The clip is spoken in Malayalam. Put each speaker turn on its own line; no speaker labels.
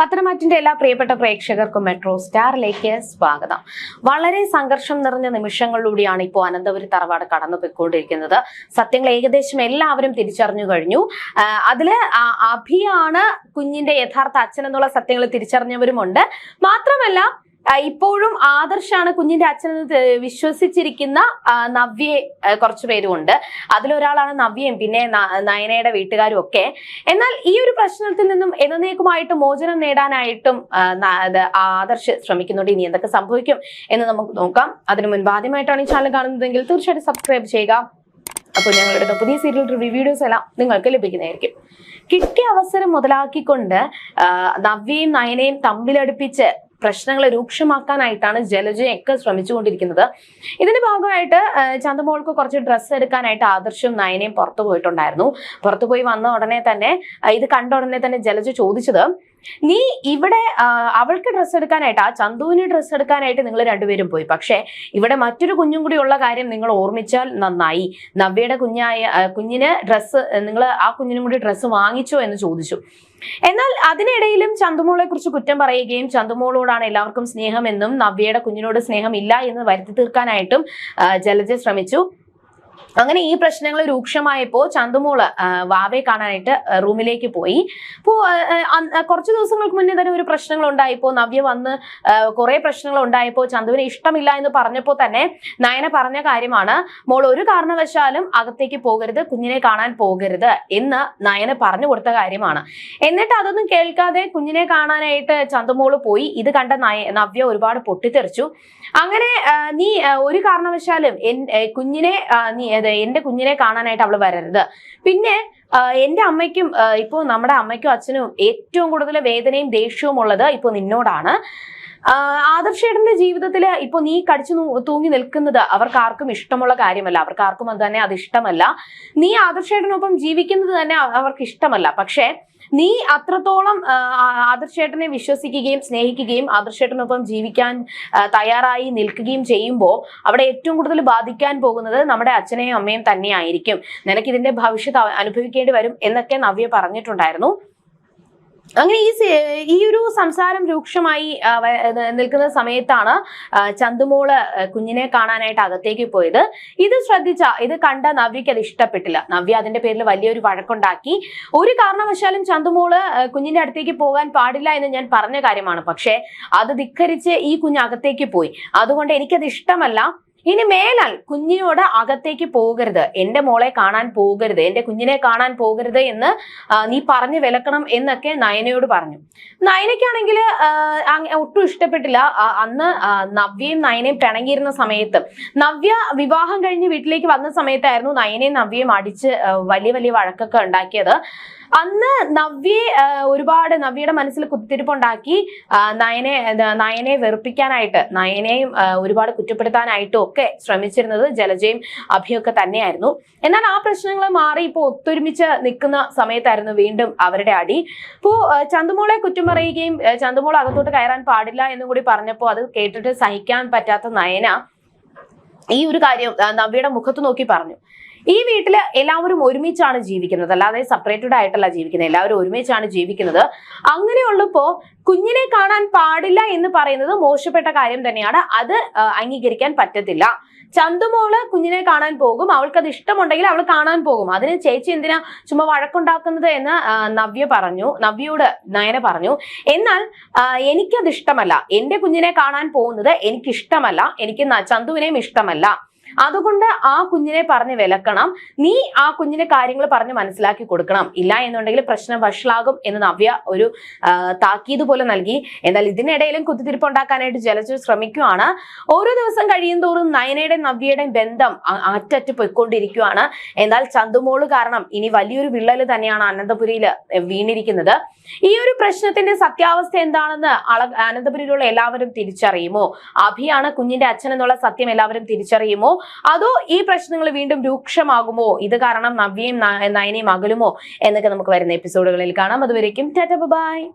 പത്തനംതിട്ടയുടെ എല്ലാ പ്രിയപ്പെട്ട പ്രേക്ഷകർക്കും മെട്രോ സ്റ്റാറിലേക്ക് സ്വാഗതം. വളരെ സംഘർഷം നിറഞ്ഞ നിമിഷങ്ങളിലൂടെയാണ് ഇപ്പോൾ അനന്തപുരി തറവാട് കടന്നു പോയിക്കൊണ്ടിരിക്കുന്നത് സത്യങ്ങൾ ഏകദേശം എല്ലാവരും തിരിച്ചറിഞ്ഞു കഴിഞ്ഞു. അതിൽ അഭിയാണ് കുഞ്ഞിന്റെ യഥാർത്ഥ അച്ഛൻ എന്നുള്ള സത്യങ്ങൾ തിരിച്ചറിഞ്ഞവരുമുണ്ട്. മാത്രമല്ല ഇപ്പോഴും ആദർശാണ് കുഞ്ഞിന്റെ അച്ഛനെന്ന് വിശ്വസിച്ചിരിക്കുന്ന നവ്യെ കുറച്ചു പേരും ഉണ്ട് അതിലൊരാളാണ് നവ്യയും പിന്നെ നയനയുടെ വീട്ടുകാരും ഒക്കെ എന്നാൽ ഈ ഒരു പ്രശ്നത്തിൽ നിന്നും എന്നേക്കുമായിട്ട് മോചനം നേടാനായിട്ടും ആദർശ് ശ്രമിക്കുന്നുണ്ട്. ഇനി എന്തൊക്കെ സംഭവിക്കും എന്ന് നമുക്ക് നോക്കാം. അതിനു മുൻപ് ആദ്യമായിട്ടാണ് ഈ ചാനൽ കാണുന്നതെങ്കിൽ തീർച്ചയായിട്ടും സബ്സ്ക്രൈബ് ചെയ്യുക. അപ്പോൾ ഞങ്ങളുടെ പുതിയ സീരിയൽ റിവ്യൂ വീഡിയോസ് എല്ലാം നിങ്ങൾക്ക് ലഭിക്കുന്നതായിരിക്കും. കിട്ടിയ അവസരം മുതലാക്കിക്കൊണ്ട് നവ്യയും നയനയും തമ്മിലടുപ്പിച്ച് പ്രശ്നങ്ങളെ രൂക്ഷമാക്കാനായിട്ടാണ് ജലജയൊക്കെ ശ്രമിച്ചുകൊണ്ടിരിക്കുന്നത്. ഇതിന്റെ ഭാഗമായിട്ട് ചന്ദ്രമോൾക്ക് കുറച്ച് ഡ്രസ്സ് എടുക്കാനായിട്ട് ആദർശവും നയനയും പുറത്തു പോയിട്ടുണ്ടായിരുന്നു. പുറത്തു പോയി വന്ന ഉടനെ തന്നെ ഇത് കണ്ട ഉടനെ തന്നെ ജലജ ചോദിച്ചത് നീ ഇവിടെ അവൾക്ക് ഡ്രസ്സ് എടുക്കാനായിട്ട് ആ ചന്തുവിന് ഡ്രസ്സ് എടുക്കാനായിട്ട് നിങ്ങൾ രണ്ടുപേരും പോയി. പക്ഷേ ഇവിടെ മറ്റൊരു കുഞ്ഞും കൂടി ഉള്ള കാര്യം നിങ്ങൾ ഓർമ്മിച്ചാൽ നന്നായി. നവ്യയുടെ കുഞ്ഞായ കുഞ്ഞിന് ഡ്രസ്സ് നിങ്ങൾ ആ കുഞ്ഞിനും കൂടി ഡ്രസ്സ് വാങ്ങിച്ചോ എന്ന് ചോദിച്ചു. എന്നാൽ അതിനിടയിലും ചന്തുമോളെ കുറിച്ച് കുറ്റം പറയുകയും ചന്തുമോളോടാണ് എല്ലാവർക്കും സ്നേഹമെന്നും നവ്യയുടെ കുഞ്ഞിനോട് സ്നേഹമില്ല എന്ന് വരുത്തി തീർക്കാനായിട്ടും ജലജ ശ്രമിച്ചു. അങ്ങനെ ഈ പ്രശ്നങ്ങൾ രൂക്ഷമായപ്പോൾ ചന്തുമോൾ വാവെ കാണാനായിട്ട് റൂമിലേക്ക് പോയി. അപ്പോൾ കുറച്ച് ദിവസങ്ങൾക്ക് മുന്നേ തന്നെ ഒരു പ്രശ്നങ്ങൾ ഉണ്ടായപ്പോൾ നവ്യ വന്ന് കുറെ പ്രശ്നങ്ങൾ ഉണ്ടായപ്പോൾ ചന്തുവിനെ ഇഷ്ടമില്ല എന്ന് പറഞ്ഞപ്പോൾ തന്നെ നയന പറഞ്ഞ കാര്യമാണ് മോൾ ഒരു കാരണവശാലും അകത്തേക്ക് പോകരുത് കുഞ്ഞിനെ കാണാൻ പോകരുത് എന്ന് നയന പറഞ്ഞു കൊടുത്ത കാര്യമാണ്. എന്നിട്ട് അതൊന്നും കേൾക്കാതെ കുഞ്ഞിനെ കാണാനായിട്ട് ചന്തുമോൾ പോയി. ഇത് കണ്ട നവ്യ ഒരുപാട് പൊട്ടിത്തെറിച്ചു. അങ്ങനെ നീ ഒരു കാരണവശാലും കുഞ്ഞിനെ നീ എന്റെ കുഞ്ഞിനെ കാണാനായിട്ട് അവൾ വരരുത്. പിന്നെ എന്റെ അമ്മയ്ക്കും ഇപ്പോ നമ്മുടെ അമ്മയ്ക്കും അച്ഛനും ഏറ്റവും കൂടുതൽ വേദനയും ദേഷ്യവും ഉള്ളത് ഇപ്പൊ നിന്നോടാണ്. ആദർശേടന്റെ ജീവിതത്തിൽ ജീവിതത്തിൽ ഇപ്പൊ നീ കടിച്ചു തൂങ്ങി നിൽക്കുന്നത് അവർക്ക് ആർക്കും ഇഷ്ടമുള്ള കാര്യമല്ല. അവർക്ക് ആർക്കും അത് തന്നെ അത് ഇഷ്ടമല്ല. നീ ആദർശേടനൊപ്പം ജീവിക്കുന്നത് തന്നെ അവർക്ക് ഇഷ്ടമല്ല. പക്ഷേ നീ അത്രത്തോളം ആദർശേട്ടനെ വിശ്വസിക്കുകയും സ്നേഹിക്കുകയും ആദർശേട്ടനൊപ്പം ജീവിക്കാൻ തയ്യാറായി നിൽക്കുകയും ചെയ്യുമ്പോൾ അവിടെ ഏറ്റവും കൂടുതൽ ബാധിക്കാൻ പോകുന്നത് നമ്മുടെ അച്ഛനെയും അമ്മയും തന്നെയായിരിക്കും. നിനക്ക് ഇതിന്റെ ഭവിഷ്യത്ത് അനുഭവിക്കേണ്ടി വരും എന്നൊക്കെ നവ്യ പറഞ്ഞിട്ടുണ്ടായിരുന്നു. അങ്ങനെ ഈ ഈ ഒരു സംസാരം രൂക്ഷമായി നിൽക്കുന്ന സമയത്താണ് ചന്തുമോൾ കുഞ്ഞിനെ കാണാനായിട്ട് അകത്തേക്ക് പോയത്. ഇത് ശ്രദ്ധിച്ച ഇത് കണ്ട നവ്യക്ക് അത് ഇഷ്ടപ്പെട്ടില്ല. നവ്യ അതിന്റെ പേരിൽ വലിയൊരു വഴക്കുണ്ടാക്കി. ഒരു കാരണവശാലും ചന്തുമോൾ കുഞ്ഞിന്റെ അടുത്തേക്ക് പോകാൻ പാടില്ല എന്ന് ഞാൻ പറഞ്ഞ കാര്യമാണ്. പക്ഷേ അത് ധിക്കരിച്ച് ഈ കുഞ്ഞ് അകത്തേക്ക് പോയി. അതുകൊണ്ട് എനിക്കത് ഇഷ്ടമല്ല. ഇനി മേലാൽ കുഞ്ഞിനോട് അകത്തേക്ക് പോകരുത്. എന്റെ മോളെ കാണാൻ പോകരുത്. എന്റെ കുഞ്ഞിനെ കാണാൻ പോകരുത് എന്ന് നീ പറഞ്ഞു വിലക്കണം എന്നൊക്കെ നയനയോട് പറഞ്ഞു. നയനയ്ക്കാണെങ്കിൽ ഒട്ടും ഇഷ്ടപ്പെട്ടില്ല. അന്ന് നവ്യയും നയനയും പിണങ്ങിയിരുന്ന സമയത്ത്. നവ്യ വിവാഹം കഴിഞ്ഞ് വീട്ടിലേക്ക് വന്ന സമയത്തായിരുന്നു നയനയും നവ്യയും അടിച്ച് വലിയ വലിയ വഴക്കൊക്കെ ഉണ്ടാക്കിയത്. അന്ന് നവ്യെ ഒരുപാട് നവ്യയുടെ മനസ്സിൽ കുത്തിരിപ്പുണ്ടാക്കി നയനെ നയനെ വെറുപ്പിക്കാനായിട്ട് നയനെയും ഒരുപാട് കുറ്റപ്പെടുത്താനായിട്ടും ഒക്കെ ശ്രമിച്ചിരുന്നത് ജലജയും അഭിയൊക്കെ തന്നെയായിരുന്നു. എന്നാൽ ആ പ്രശ്നങ്ങൾ മാറി ഇപ്പോൾ ഒത്തൊരുമിച്ച് നിൽക്കുന്ന സമയത്തായിരുന്നു വീണ്ടും അവരുടെ അടി. ഇപ്പോൾ ചന്തുമോളെ കുറ്റം പറയുകയും ചന്തുമോൾ അകത്തോട്ട് കയറാൻ പാടില്ല എന്നും കൂടി പറഞ്ഞപ്പോൾ അത് കേട്ടിട്ട് സഹിക്കാൻ പറ്റാത്ത നയന ഈ ഒരു കാര്യം നവ്യയുടെ മുഖത്ത് നോക്കി പറഞ്ഞു. ഈ വീട്ടിൽ എല്ലാവരും ഒരുമിച്ചാണ് ജീവിക്കുന്നത്. അല്ലാതെ സെപ്പറേറ്റഡ് ആയിട്ടല്ല ജീവിക്കുന്നത്. എല്ലാവരും ഒരുമിച്ചാണ് ജീവിക്കുന്നത്. അങ്ങനെയുള്ളപ്പോ കുഞ്ഞിനെ കാണാൻ പാടില്ല എന്ന് പറയുന്നത് മോശപ്പെട്ട കാര്യം തന്നെയാണ്. അത് അംഗീകരിക്കാൻ പറ്റത്തില്ല. ചന്തുമോൾ കുഞ്ഞിനെ കാണാൻ പോകും. അവൾക്ക് അത് ഇഷ്ടമുണ്ടെങ്കിൽ അവൾ കാണാൻ പോകും. അതിന് ചേച്ചി എന്തിനാ ചുമ്മാ വഴക്കുണ്ടാക്കുന്നത് എന്ന് നവ്യ പറഞ്ഞു. നവ്യയോട് നയന പറഞ്ഞു. എന്നാൽ എനിക്കത് ഇഷ്ടമല്ല എന്റെ കുഞ്ഞിനെ കാണാൻ പോകുന്നത് എനിക്കിഷ്ടമല്ല. എനിക്ക് ചന്തുവിനെയും ഇഷ്ടമല്ല. അതുകൊണ്ട് ആ കുഞ്ഞിനെ പറഞ്ഞ് വിലക്കണം. നീ ആ കുഞ്ഞിനെ കാര്യങ്ങൾ പറഞ്ഞ് മനസ്സിലാക്കി കൊടുക്കണം. ഇല്ല എന്നുണ്ടെങ്കിൽ പ്രശ്നം വഷളാകും എന്ന് നവ്യ ഒരു താക്കീത് പോലെ നൽകി. എന്നാൽ ഇതിനിടയിലും കുത്തിത്തിരിപ്പ് ഉണ്ടാക്കാനായിട്ട് ജലജ ശ്രമിക്കുകയാണ് ഓരോ ദിവസം കഴിയും തോറും നയനയുടെ നവ്യയുടെ ബന്ധം അറ്ററ്റ് പൊയ്ക്കൊണ്ടിരിക്കുകയാണ് എന്നാൽ ചന്തുമോൾ കാരണം ഇനി വലിയൊരു വിള്ളൽ തന്നെയാണ് അനന്തപുരിയിൽ വീണിരിക്കുന്നത്. ഈ ഒരു പ്രശ്നത്തിന്റെ സത്യാവസ്ഥ എന്താണെന്ന് അനന്തപുരിയിലുള്ള എല്ലാവരും തിരിച്ചറിയുമോ? അഭിയാണ് കുഞ്ഞിന്റെ അച്ഛൻ എന്നുള്ള സത്യം എല്ലാവരും തിരിച്ചറിയുമോ? അതോ ഈ പ്രശ്നങ്ങൾ വീണ്ടും രൂക്ഷമാകുമോ? ഇത് കാരണം നവ്യയും നയനയും അകലുമോ? എന്നൊക്കെ നമുക്ക് വരുന്ന എപ്പിസോഡുകളിൽ കാണാം. അതുവരേക്കും ടാറ്റ ബൈ